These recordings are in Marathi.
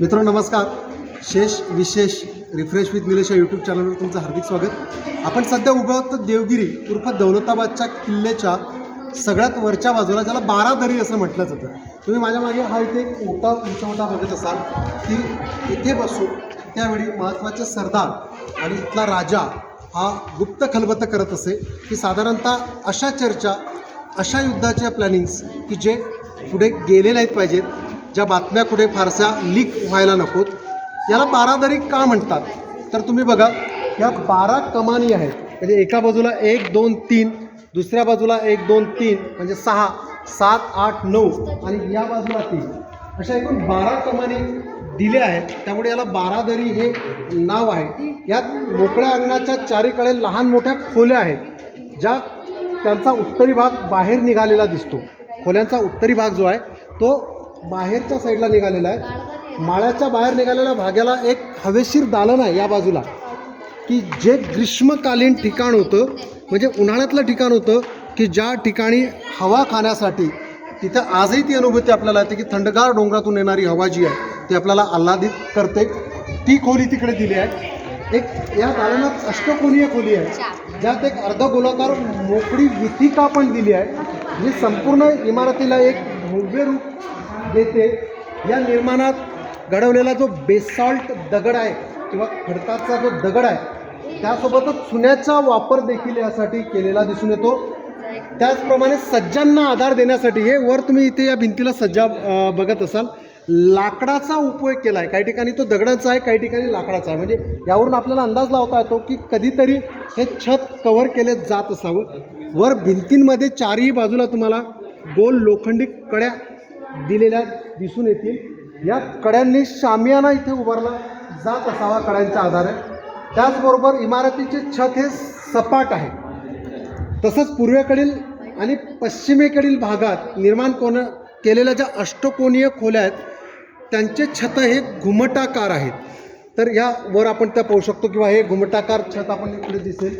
मित्रांनो नमस्कार. शेष विशेष रिफ्रेश विथ निलेश या यूट्यूब चॅनलवर तुमचं हार्दिक स्वागत. आपण सध्या उभं आहोत देवगिरी उर्फ दौलताबादच्या किल्ल्याच्या सगळ्यात वरच्या बाजूला ज्याला बारा दरी असं म्हटलं जातं तुम्ही माझ्या मागे हा इथे एक मोठा उंचवटा बघत असाल की इथे बसून त्यावेळी महत्त्वाचे सरदार आणि इथला राजा हा गुप्त खलबत करत असे. की साधारणतः अशा चर्चा अशा युद्धाच्या प्लॅनिंग्स की जे पुढे गेले नाहीत पाहिजेत. ज्या बातम्या कुठे फारशा लीक व्हायला नकोत याला बारादरी का म्हणतात? तर तुम्ही बघा या बारा कमानी आहेत. म्हणजे एका बाजूला एक दोन तीन दुसऱ्या बाजूला एक दोन तीन म्हणजे सहा सात आठ नऊ आणि या बाजूला तीन. अशा एकूण बारा कमानी दिल्या आहेत. त्यामुळे याला बारादरी हे नाव आहे. यात मोकळ्या अंगणाच्या चारीकडे लहान मोठ्या खोल्या आहेत ज्या त्यांचा उत्तरी भाग बाहेर निघालेला दिसतो. खोल्यांचा उत्तरी भाग जो आहे तो बाहेरच्या साईडला निघालेला आहे. माळ्याच्या बाहेर निघालेल्या भाग्याला एक हवेशीर दालन आहे या बाजूला. की जे ग्रीष्मकालीन ठिकाण होतं म्हणजे उन्हाळ्यातलं ठिकाण होतं की ज्या ठिकाणी हवा खाण्यासाठी तिथं आजही ती अनुभूती आपल्याला येते की थंडगार डोंगरातून येणारी हवा जी आहे ती आपल्याला आल्हादित करते. ती खोली तिकडे दिली आहे. एक या दालनात अष्टकोनीय खोली आहे. ज्यात एक अर्धगोलाकार मोकळी विथिका पण दिली आहे. जी संपूर्ण इमारतीला एक भव्य रूप देते. या निर्माणात घडवलेला जो बेसॉल्ट दगड आहे किंवा खडकाचा जो दगड आहे त्यासोबतच चुन्याचा वापर देखील यासाठी केलेला दिसून येतो. त्याचप्रमाणे सज्जांना आधार देण्यासाठी हे वर तुम्ही इथे या भिंतीला सज्जा बघत असाल लाकडाचा उपयोग केला आहे काही ठिकाणी तो दगडाचा आहे काही ठिकाणी लाकडाचा आहे. म्हणजे यावरून आपल्याला अंदाज लावता येतो की कधीतरी हे छत कव्हर केले जात असावं. वर भिंतींमध्ये चारही बाजूला तुम्हाला गोल लोखंडी कड्या दिलेल्या दिसून येतील. या कड्यांनी शामियाना इथे उभारला जात असावा कड्यांच्या आधारे. त्याचबरोबर इमारतीचे छत हे सपाट आहे. तसंच पूर्वेकडील आणि पश्चिमेकडील भागात निर्माण कोण केलेल्या ज्या अष्टकोनीय खोल्या आहेत त्यांचे छत हे घुमटाकार आहेत. तर या वर आपण त्या पाहू शकतो किंवा हे घुमटाकार छत आपण इकडे दिसेल.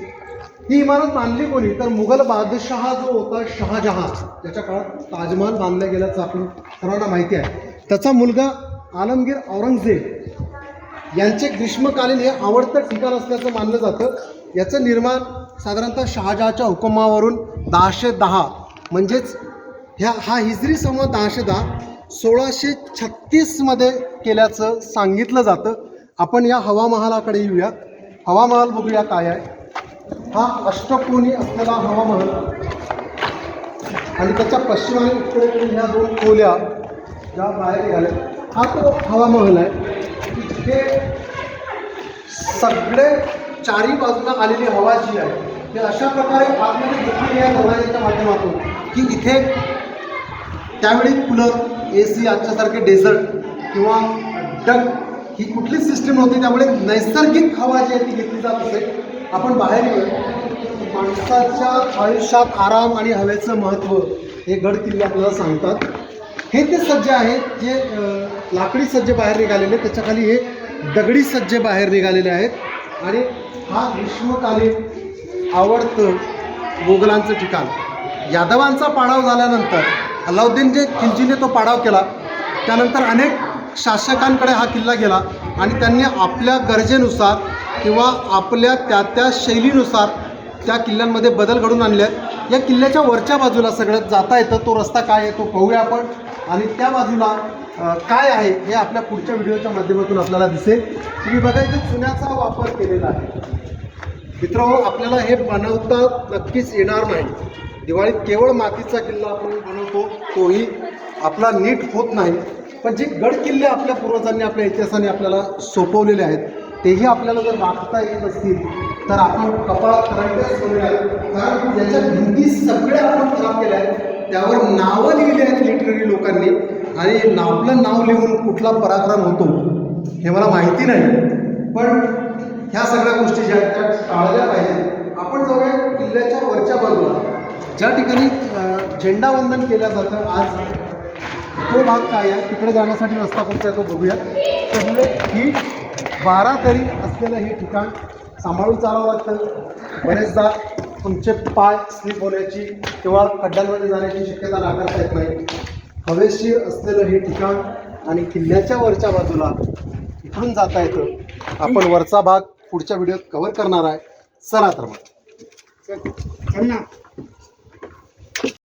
ही इमारत बांधली कोणी? तर मुघल बादशहा जो होता शहाजहां त्याच्या काळात ताजमहल बांधला गेल्याचं आपण सर्वांना माहिती आहे. त्याचा मुलगा आलमगीर औरंगजेब यांचे ग्रीष्मकालीन हे आवडतं ठिकाण असल्याचं मानलं जातं. याचं निर्माण साधारणतः शहाजहाच्या हुकुमावरून दहाशे दहा म्हणजेच ह्या हा हिजरी समूह दहाशे दहा सोळाशे छत्तीसमध्ये केल्याचं सांगितलं जातं. आपण या हवामहालाकडे येऊया हवामहाल बघूया काय आहे. हा अष्टकोनी असलेला हवामान आणि त्याच्या पश्चिम आणि उत्तरेकडील ह्या दोन खोल्या ज्या बाहेर निघाल्या हा तो हवामहल आहे. तिथे सगळे चारी बाजूला आलेली हवा जी आहे ते अशा प्रकारे आतमध्ये घेतलेली आहे दरवाजाच्या माध्यमातून की इथे त्यावेळी कूलर ए सी आजच्यासारखे डेझर्ट किंवा डग ही कुठलीच सिस्टीम नव्हती. त्यामुळे नैसर्गिक हवा जी आहे ती घेतली जात असेल आपण बाहेर येऊ माणसाच्या आयुष्यात आराम आणि हवेचं महत्त्व हे गड किल्ले आपल्याला सांगतात. हे ते सज्जे आहेत जे लाकडी सज्जे बाहेर निघालेले त्याच्याखाली हे दगडी सज्जे बाहेर निघालेले आहेत. आणि हा ग्रीष्मकालीन आवडतं मोगलांचं ठिकाण. यादवांचा पाडाव झाल्यानंतर अलाउद्दीन जे खिलजीने तो पाडाव केला. त्यानंतर अनेक शासकांकडे हा किल्ला गेला आणि त्यांनी आपल्या गरजेनुसार किंवा आपल्या त्या त्या शैलीनुसार त्या किल्ल्यांमध्ये बदल घडून आणले आहेत. या किल्ल्याच्या वरच्या बाजूला सगळं जाता येतं. तो रस्ता काय आहे तो पाहूया आपण. आणि त्या बाजूला काय आहे हे आपल्या पुढच्या व्हिडिओच्या माध्यमातून आपल्याला दिसेल. तुम्ही बघा इथे चुन्याचा वापर केलेला आहे. मित्रांनो आपल्याला हे बनवता नक्कीच येणार नाही. दिवाळीत केवळ मातीचा किल्ला आपण बनवतो तोही आपला नीट होत नाही. पण जे गड किल्ले आपल्या पूर्वजांनी आपल्या इतिहासाने आपल्याला सोपवलेले आहेत तेही आपल्याला जर वागता येत असतील तर आपण कपाळात करंटच करूया कारण याच्या भिंती सगळ्या आपण खराब केल्या आहेत त्यावर नावं लिहिली आहेत लिटररी लोकांनी. आणि ना- आपलं नाव लिहून कुठला पराक्रम होतो हे मला माहिती नाही. पण ह्या सगळ्या गोष्टी ज्या आहेत त्या टाळल्या पाहिजेत. आपण जाऊया किल्ल्याच्या वरच्या बाजूला. ज्या ठिकाणी झेंडावंदन केलं जातं आज तो भाग काय आहे? तिकडे जाण्यासाठी रस्ता कोणता आहे तो बघूया. त्यामुळे म्हणजे ही बारा तरी असलेलं हे ठिकाण सांभाळून चालावं लागतं. बरेचदा तुमचे पाय स्लिप होण्याची किंवा खड्ड्यांमध्ये जाण्याची शक्यता नाकारता येत नाही. हवेशीर असलेलं हे ठिकाण आणि किल्ल्याच्या वरच्या बाजूला इकडून जाता येतं. आपण वरचा भाग पुढच्या व्हिडिओत कव्हर करणार आहे. चला तर मग.